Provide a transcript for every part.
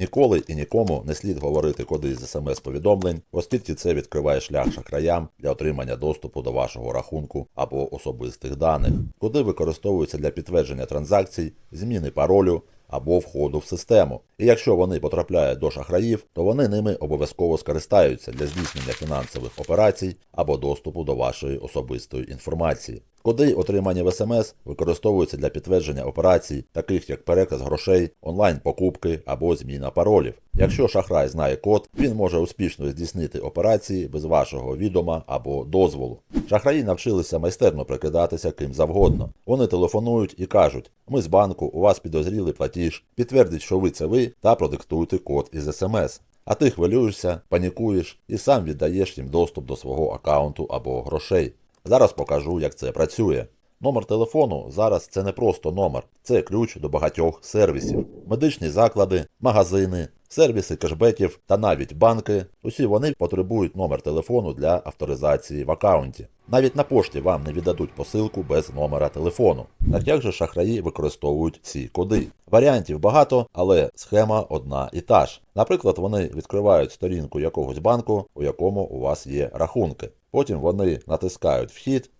Ніколи і нікому не слід говорити коди з смс-повідомлень, оскільки це відкриває шлях шахраям для отримання доступу до вашого рахунку або особистих даних. Коди використовуються для підтвердження транзакцій, зміни паролю або входу в систему. І якщо вони потрапляють до шахраїв, то вони ними обов'язково скористаються для здійснення фінансових операцій або доступу до вашої особистої інформації. Коди, отримані в СМС, використовуються для підтвердження операцій, таких як переказ грошей, онлайн-покупки або зміна паролів. Якщо шахрай знає код, він може успішно здійснити операції без вашого відома або дозволу. Шахраї навчилися майстерно прикидатися ким завгодно. Вони телефонують і кажуть: ми з банку, у вас підозрілий платіж, підтвердіть, що ви це ви, та продиктуйте код із СМС. А ти хвилюєшся, панікуєш і сам віддаєш їм доступ до свого аккаунту або грошей. Зараз покажу, як це працює. Номер телефону зараз це не просто номер, це ключ до багатьох сервісів. Медичні заклади, магазини, сервіси кешбеків та навіть банки. Усі вони потребують номер телефону для авторизації в аккаунті. Навіть на пошті вам не віддадуть посилку без номера телефону. Так як же шахраї використовують ці коди? Варіантів багато, але схема одна і та ж. Наприклад, вони відкривають сторінку якогось банку, у якому у вас є рахунки. Потім вони натискають вхід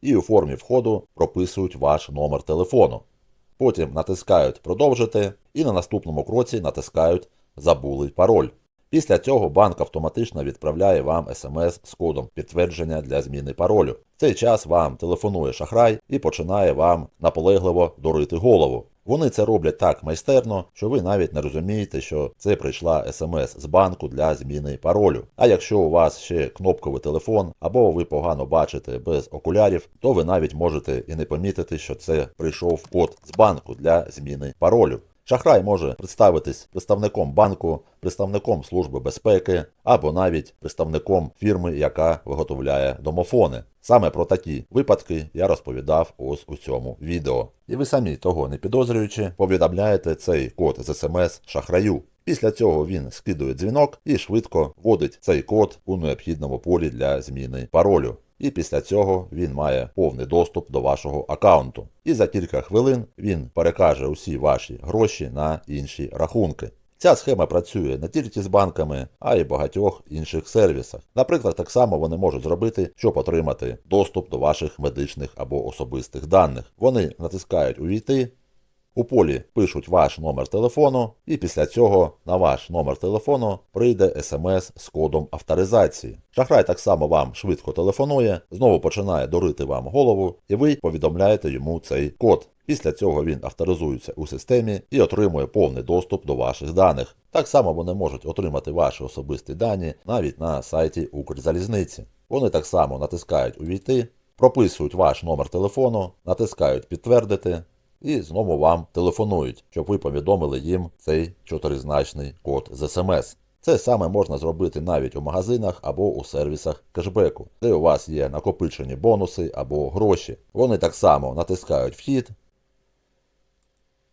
і у формі входу прописують ваш номер телефону. Потім натискають Продовжити і на наступному кроці натискають Забулий пароль. Після цього банк автоматично відправляє вам смс з кодом підтвердження для зміни паролю. В цей час вам телефонує шахрай і починає вам наполегливо дурити голову. Вони це роблять так майстерно, що ви навіть не розумієте, що це прийшла смс з банку для зміни паролю. А якщо у вас ще кнопковий телефон або ви погано бачите без окулярів, то ви навіть можете і не помітити, що це прийшов код з банку для зміни паролю. Шахрай може представитись представником банку, представником Служби безпеки або навіть представником фірми, яка виготовляє домофони. Саме про такі випадки я розповідав ось у цьому відео. І ви самі того не підозрюючи, повідомляєте цей код з смс шахраю. Після цього він скидує дзвінок і швидко вводить цей код у необхідному полі для зміни паролю. І після цього він має повний доступ до вашого аккаунту. І за кілька хвилин він перекаже усі ваші гроші на інші рахунки. Ця схема працює не тільки з банками, а й багатьох інших сервісах. Наприклад, так само вони можуть зробити, щоб отримати доступ до ваших медичних або особистих даних. Вони натискають Увійти. У полі пишуть ваш номер телефону, і після цього на ваш номер телефону прийде смс з кодом авторизації. Шахрай так само вам швидко телефонує, знову починає дурити вам голову, і ви повідомляєте йому цей код. Після цього він авторизується у системі і отримує повний доступ до ваших даних. Так само вони можуть отримати ваші особисті дані навіть на сайті Укрзалізниці. Вони так само натискають Увійти, прописують ваш номер телефону, натискають Підтвердити і знову вам телефонують, щоб ви повідомили їм цей чотиризначний код з смс. Це саме можна зробити навіть у магазинах або у сервісах кешбеку, де у вас є накопичені бонуси або гроші. Вони так само натискають вхід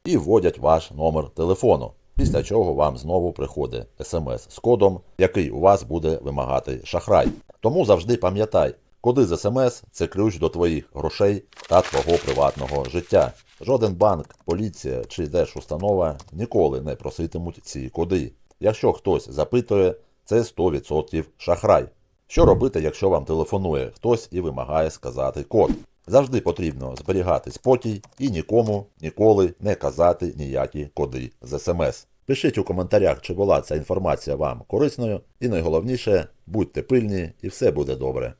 і вводять ваш номер телефону. Після чого вам знову приходить смс з кодом, який у вас буде вимагати шахрай. Тому завжди пам'ятай, коди з смс це ключ до твоїх грошей та твого приватного життя. Жоден банк, поліція чи держустанова ніколи не проситимуть ці коди. Якщо хтось запитує, це 100% шахрай. Що робити, якщо вам телефонує хтось і вимагає сказати код? Завжди потрібно зберігати спокій і нікому ніколи не казати ніякі коди з смс. Пишіть у коментарях, чи була ця інформація вам корисною, і найголовніше, будьте пильні і все буде добре.